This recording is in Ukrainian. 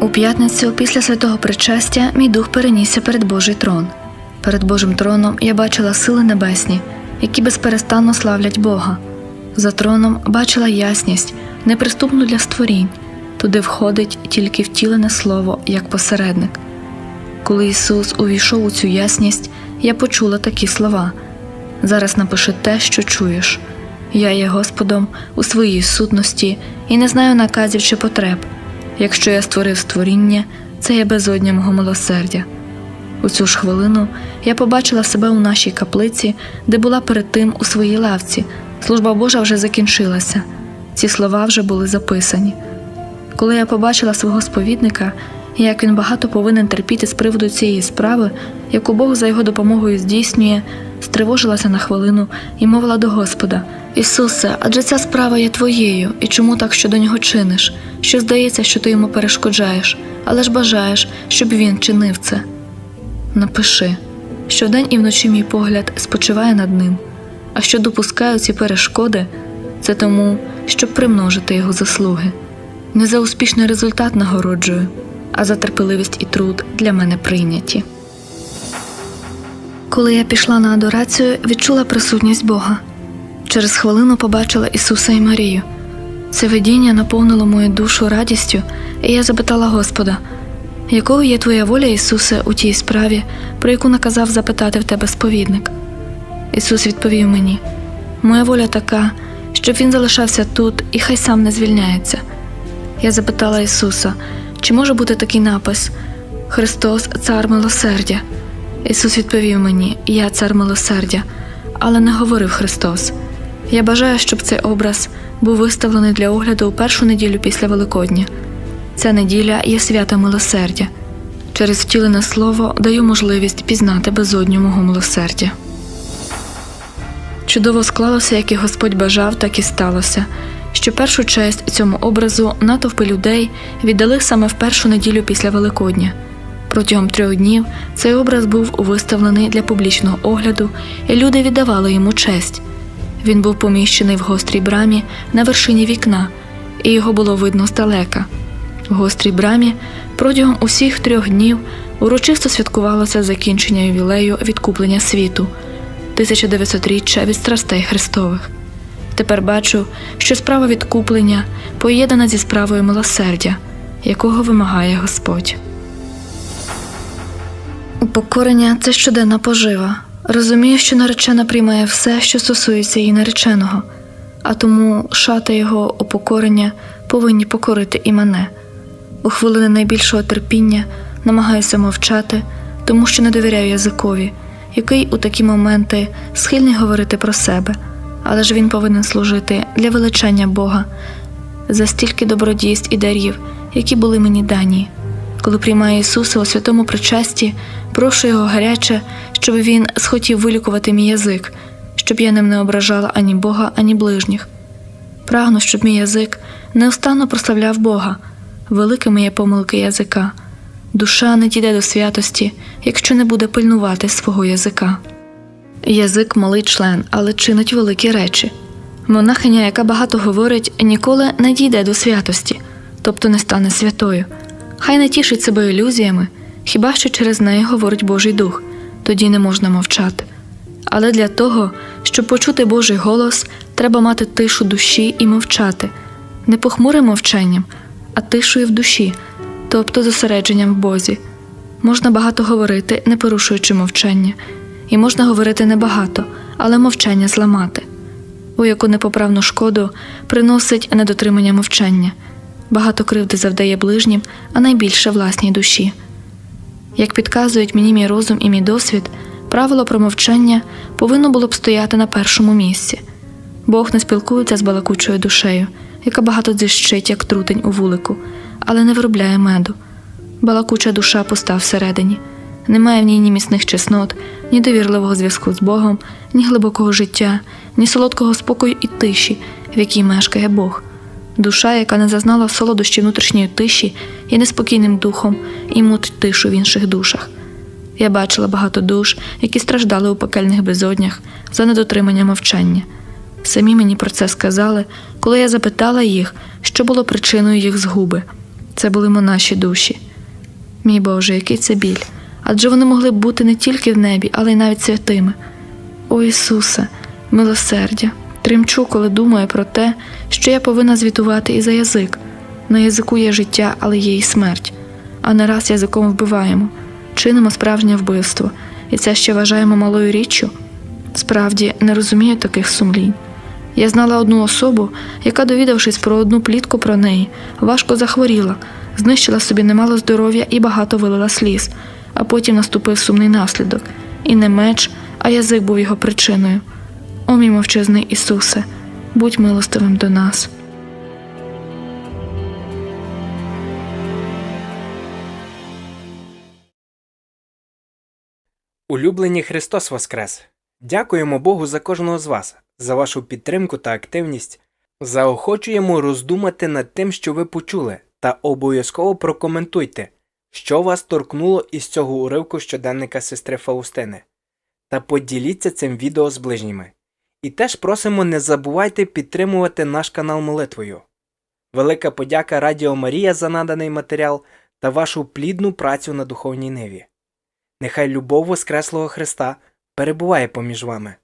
У п'ятницю після святого причастя мій дух перенісся перед Божий трон. Перед Божим троном я бачила сили небесні, які безперестанно славлять Бога. За троном бачила ясність, неприступну для створінь. Туди входить тільки втілене слово як посередник. Коли Ісус увійшов у цю ясність, я почула такі слова: зараз напиши те, що чуєш. Я є Господом у своїй сутності і не знаю наказів чи потреб. Якщо я створив створіння, це є безодня мого милосердя. У цю ж хвилину я побачила себе у нашій каплиці, де була перед тим у своїй лавці. Служба Божа вже закінчилася. Ці слова вже були записані. Коли я побачила свого сповідника, як він багато повинен терпіти з приводу цієї справи, яку Бог за його допомогою здійснює, стривожилася на хвилину і мовила до Господа: Ісусе, адже ця справа є твоєю, і чому так щодо нього чиниш? Що здається, що ти йому перешкоджаєш, але ж бажаєш, щоб він чинив це. Напиши, що вдень і вночі мій погляд спочиває над ним, а що допускаю ці перешкоди, це тому, щоб примножити його заслуги. Не за успішний результат нагороджую, а за терпеливість і труд для мене прийняті. Коли я пішла на адорацію, відчула присутність Бога. Через хвилину побачила Ісуса і Марію. Це видіння наповнило мою душу радістю, і я запитала Господа, якою є твоя воля, Ісусе, у тій справі, про яку наказав запитати в тебе сповідник? Ісус відповів мені: Моя воля така, щоб він залишався тут і хай сам не звільняється. Я запитала Ісуса, чи може бути такий напис Христос, Цар милосердя. Ісус відповів мені: Я цар милосердя, але не говорив Христос. Я бажаю, щоб цей образ був виставлений для огляду у першу неділю після Великодня. Ця неділя є свята милосердя. Через втілене слово даю можливість пізнати безодню мого милосердя. Чудово склалося, як і Господь бажав, так і сталося, що першу честь цьому образу натовпи людей віддали саме в першу неділю після Великодня. Протягом трьох днів цей образ був виставлений для публічного огляду, і люди віддавали йому честь. Він був поміщений в гострій брамі на вершині вікна, і його було видно здалека. В гострій брамі протягом усіх трьох днів урочисто святкувалося закінчення ювілею відкуплення світу, 1900-річчя від страстей Христових. Тепер бачу, що справа відкуплення поєднана зі справою милосердя, якого вимагає Господь. Упокорення це щоденна пожива. Розумію, що наречена приймає все, що стосується її нареченого, а тому шати його упокорення повинні покорити і мене. У хвилини найбільшого терпіння намагаюся мовчати, тому що не довіряю язикові, який у такі моменти схильний говорити про себе, але ж він повинен служити для величання Бога за стільки добродійств і дарів, які були мені дані. Коли приймаю Ісуса у святому причасті, прошу його гаряче, щоб він схотів вилікувати мій язик, щоб я ним не ображала ані Бога, ані ближніх. Прагну, щоб мій язик неустанно прославляв Бога, великими є помилки язика. Душа не дійде до святості, якщо не буде пильнувати свого язика. Язик малий член, але чинить великі речі. Монахиня, яка багато говорить, ніколи не дійде до святості, тобто не стане святою. Хай не тішить себе ілюзіями, хіба що через неї говорить Божий Дух, тоді не можна мовчати. Але для того, щоб почути Божий голос, треба мати тишу душі і мовчати, не похмурим мовчанням, а тишою в душі, тобто зосередженням в Бозі. Можна багато говорити, не порушуючи мовчання, і можна говорити небагато, але мовчання зламати. У яку непоправну шкоду приносить недотримання мовчання багато кривди завдає ближнім, а найбільше власній душі. Як підказують мені мій розум і мій досвід, правило про мовчання повинно було б стояти на першому місці. Бог не спілкується з балакучою душею, яка багато дзищить, як трутень у вулику, але не виробляє меду. Балакуча душа пуста всередині, немає в ній ні міцних чеснот, ні довірливого зв'язку з Богом, ні глибокого життя, ні солодкого спокою і тиші, в якій мешкає Бог душа, яка не зазнала солодощі внутрішньої тиші, є неспокійним духом і мутить тишу в інших душах. Я бачила багато душ, які страждали у пекельних безоднях за недотримання мовчання. Самі мені про це сказали, коли я запитала їх, що було причиною їх згуби. Це були монаші душі. Мій Боже, який це біль. Адже вони могли б бути не тільки в небі, але й навіть святими. О Ісусе, милосердя, тремчу, коли думаю про те, що я повинна звітувати і за язик. На язику є життя, але є і смерть. А не раз язиком вбиваємо, чинимо справжнє вбивство, і це ще вважаємо малою річчю. Справді не розумію таких сумлінь. Я знала одну особу, яка, довідавшись про одну плітку про неї, важко захворіла, знищила собі немало здоров'я і багато вилила сліз, а потім наступив сумний наслідок. І не меч, а язик був його причиною. О мій мовчазний Ісусе, будь милостивим до нас. Улюблені Христос Воскрес! Дякуємо Богу за кожного з вас, за вашу підтримку та активність. Заохочуємо роздумати над тим, що ви почули, та обов'язково прокоментуйте, що вас торкнуло із цього уривку щоденника сестри Фаустини. Та поділіться цим відео з ближніми. І теж просимо не забувайте підтримувати наш канал молитвою. Велика подяка Радіо Марія за наданий матеріал та вашу плідну працю на духовній ниві. Нехай любов Воскреслого Христа перебуває поміж вами.